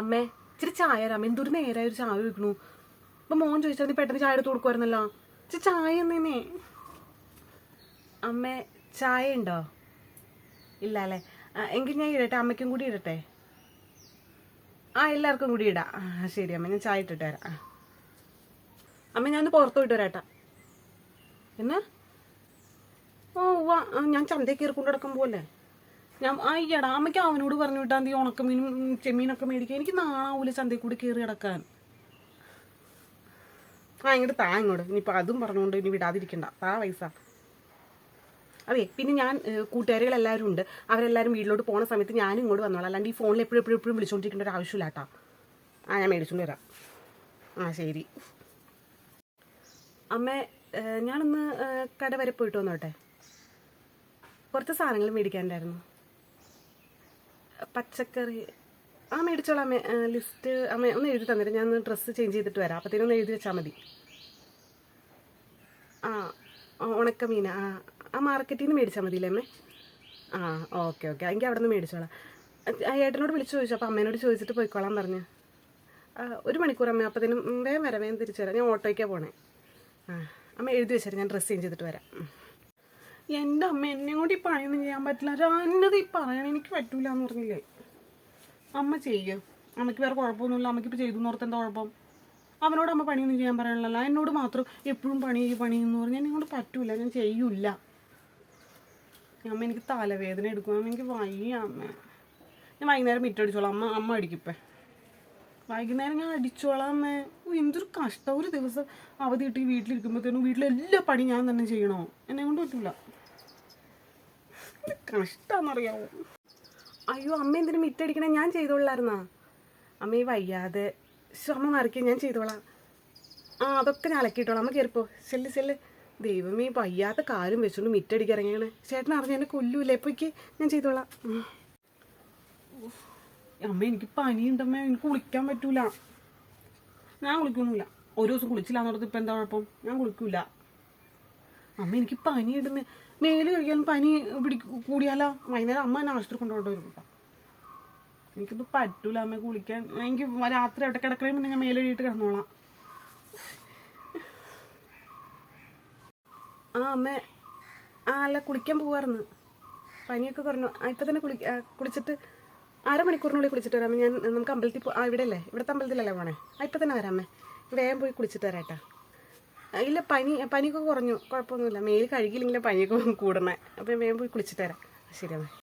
അമ്മേ ഇച്ചിരി ചായ തരാം. എന്തൊരു നേരായ ഒരു ചായ വെക്കണു അപ്പൊ മോൻ ചോദിച്ചാൽ നീ പെട്ടെന്ന് ചായ എടുത്ത് കൊടുക്കുമായിരുന്നല്ലോ ഇച്ചിരി ചായ എന്നേ അമ്മേ ചായ ഉണ്ടോ? ഇല്ല അല്ലേ? എങ്കിൽ ഞാൻ ഇടട്ടെ. അമ്മയ്ക്കും കൂടി ഇടട്ടെ. ആ എല്ലാവർക്കും കൂടി ഇടാം. ശരി അമ്മ ഞാൻ ചായ ഇട്ടിട്ട് വരാം. അമ്മ ഞാൻ പുറത്തു പോയിട്ട് വരാട്ടാ. എന്നാ? ഓ വാ ഞാൻ ചന്തയിൽ കയറി കൊണ്ടു നടക്കുമ്പോലെ ഞാൻ ഈ അമ്മയ്ക്ക് അവനോട് പറഞ്ഞു വിട്ടാൽ മതി ഉണക്കമീനും ചെമ്മീനൊക്കെ മേടിക്കാൻ. എനിക്ക് നാണാവൂല ചന്തയിൽ കൂടി കയറി കിടക്കാൻ. ആ ഇങ്ങോട്ട് താ ഇങ്ങോട്ട്. ഇനിയിപ്പോൾ അതും പറഞ്ഞുകൊണ്ട് ഇനി വിടാതിരിക്കണ്ട. താ പൈസ. അതെ പിന്നെ ഞാൻ കൂട്ടുകാരികളെല്ലാവരും ഉണ്ട്. അവരെല്ലാവരും വീട്ടിലോട്ട് പോകുന്ന സമയത്ത് ഞാനും ഇങ്ങോട്ട് വന്നോളാം. അല്ലാണ്ട് ഈ ഫോണിൽ എപ്പോഴും എപ്പോഴും എപ്പോഴും വിളിച്ചുകൊണ്ടിരിക്കേണ്ട ഒരു ആവശ്യമില്ല കേട്ടോ. ആ ഞാൻ മേടിച്ചുകൊണ്ട് വരാം. ആ ശരി. അമ്മ ഞാനൊന്ന് കട വരെ പോയിട്ട് വന്നോട്ടെ? കുറച്ച് സാധനങ്ങൾ മേടിക്കാനുണ്ടായിരുന്നു. പച്ചക്കറി. ആ മേടിച്ചോളാം. ലിസ്റ്റ് അമ്മ ഒന്ന് എഴുതി തന്നിട്ട് ഞാൻ ഡ്രസ്സ് ചേഞ്ച് ചെയ്തിട്ട് വരാം. അപ്പത്തേനും ഒന്ന് എഴുതി വെച്ചാൽ മതി. ആ ഉണക്ക ഉണക്കമീൻ. ആ ആ മാർക്കറ്റിൽ നിന്ന് മേടിച്ചാൽ മതിയില്ലേ അമ്മേ? ആ ഓക്കെ ഓക്കെ. എങ്കിൽ അവിടെ നിന്ന് മേടിച്ചോളാം ഏട്ടനോട് വിളിച്ച് ചോദിച്ചു. അപ്പോൾ അമ്മേനോട് ചോദിച്ചിട്ട് പോയിക്കോളാൻ പറഞ്ഞു. ഒരു മണിക്കൂർ അമ്മ. അപ്പത്തേനും വേഗം വരാം. വേഗം തിരിച്ചു വരാം. ഞാൻ ഓട്ടോയ്ക്കാണ് പോണേ. ആ അമ്മ എഴുതി വെച്ചാൽ ഞാൻ ഡ്രസ്സ് ചേഞ്ച് ചെയ്തിട്ട് വരാം. എന്റെ അമ്മ എന്നെ കൂടി പണിയൊന്നും ചെയ്യാൻ പറ്റില്ല. രാന്നത് ഈ പറയണ എനിക്ക് പറ്റൂല എന്ന് പറഞ്ഞില്ലേ? അമ്മ ചെയ്യും. അമ്മയ്ക്ക് വേറെ കുഴപ്പമൊന്നുമില്ല. അമ്മയ്ക്ക് ഇപ്പോൾ ചെയ്തു ഓർത്ത് എന്താ കുഴപ്പം? അവനോട് അമ്മ പണിയൊന്നും ചെയ്യാൻ പറയാനുള്ളല്ലോ എന്നോട് മാത്രം എപ്പോഴും പണി ചെയ്യും പണി എന്ന് പറഞ്ഞാൽ എന്നെ കൊണ്ട് പറ്റൂല. ഞാൻ ചെയ്യൂല അമ്മ എനിക്ക് തലവേദന എടുക്കും. അമ്മ എനിക്ക് വയ്യ അമ്മ. ഞാൻ വൈകുന്നേരം മിറ്റടിച്ചോളാം അമ്മ അമ്മ അടിക്കിപ്പേ വൈകുന്നേരം ഞാൻ അടിച്ചോളാം അമ്മേ. എന്തൊരു കഷ്ടം. ഒരു ദിവസം അവധി കിട്ടി വീട്ടിലിരിക്കുമ്പോഴത്തേനും വീട്ടിലെല്ലാ പണി ഞാൻ തന്നെ ചെയ്യണോ? എന്നെ കൊണ്ട് പറ്റൂല. കഷ്ടാന്നറിയാവോ അയ്യോ അമ്മ എന്തിനു മിറ്റടിക്കണേ? ഞാൻ ചെയ്തോളായിരുന്നാ? അമ്മ ഈ വയ്യാതെ ശ്രമം അമ്മ ഞാൻ ചെയ്തോളാം. ആ അതൊക്കെ ഞാൻ അലക്കിയിട്ടോളാം. അമ്മ കയറിപ്പോ ചെല്ല് ചെല്ല്. ദൈവമേ വയ്യാത്ത കാലും വെച്ചോണ്ട് മിറ്റടിക്കാൻ ഇറങ്ങിയാണ് ചേട്ടൻ അറിഞ്ഞ എന്നെ കൊല്ലൂല്ലേ? ഇപ്പോഴേക്ക് ഞാൻ ചെയ്തോളാം. അമ്മ എനിക്ക് പനിയുണ്ടമ്മ. എനിക്ക് കുളിക്കാൻ പറ്റൂല. ഞാൻ കുളിക്കൊന്നുമില്ല. ഒരു ദിവസം കുളിച്ചില്ല എന്നുള്ളത് ഇപ്പം എന്താ കുഴപ്പം? ഞാൻ കുളിക്കൂല. അമ്മ എനിക്ക് പനി ഇടുന്ന. മേൽ കഴിക്കാനും പനി പിടി കൂടിയാലോ. വൈകുന്നേരം അമ്മ എന്നെ ആശുപത്രി കൊണ്ടുപോയിട്ട് വരും കേട്ടോ എനിക്കിപ്പോൾ പറ്റൂല അമ്മ കുളിക്കാൻ. എനിക്ക് രാത്രി അവിടെ കിടക്കണേ പിന്നെ ഞാൻ മേലെ കഴിയിട്ട് കിടന്നോളാം. ആ അമ്മ. ആ അല്ല കുളിക്കാൻ പോവാറുന്ന് പനിയൊക്കെ കുറഞ്ഞു. ഇപ്പം തന്നെ കുളി കുളിച്ചിട്ട് അരമണിക്കൂറിനുള്ളിൽ കുളിച്ചിട്ട് വരാം. ഞാൻ നമുക്ക് അമ്പലത്തിൽ പോ ഇവിടെ അല്ലേ ഇവിടുത്തെ അമ്പലത്തിലല്ലേ പോണേ? ഇപ്പം തന്നെ വരാം അമ്മേ. വേഗം പോയി കുളിച്ചിട്ട് വരാട്ടാ ഇല്ല പനി പനിയൊക്കെ കുറഞ്ഞു. കുഴപ്പമൊന്നുമില്ല. മേൽ കഴുകിയില്ലെങ്കിലും പനിയൊക്കെ കൂടണേ. അപ്പം വേഗം പോയി കുളിച്ചിട്ട് തരാം ശരി അമ്മേ.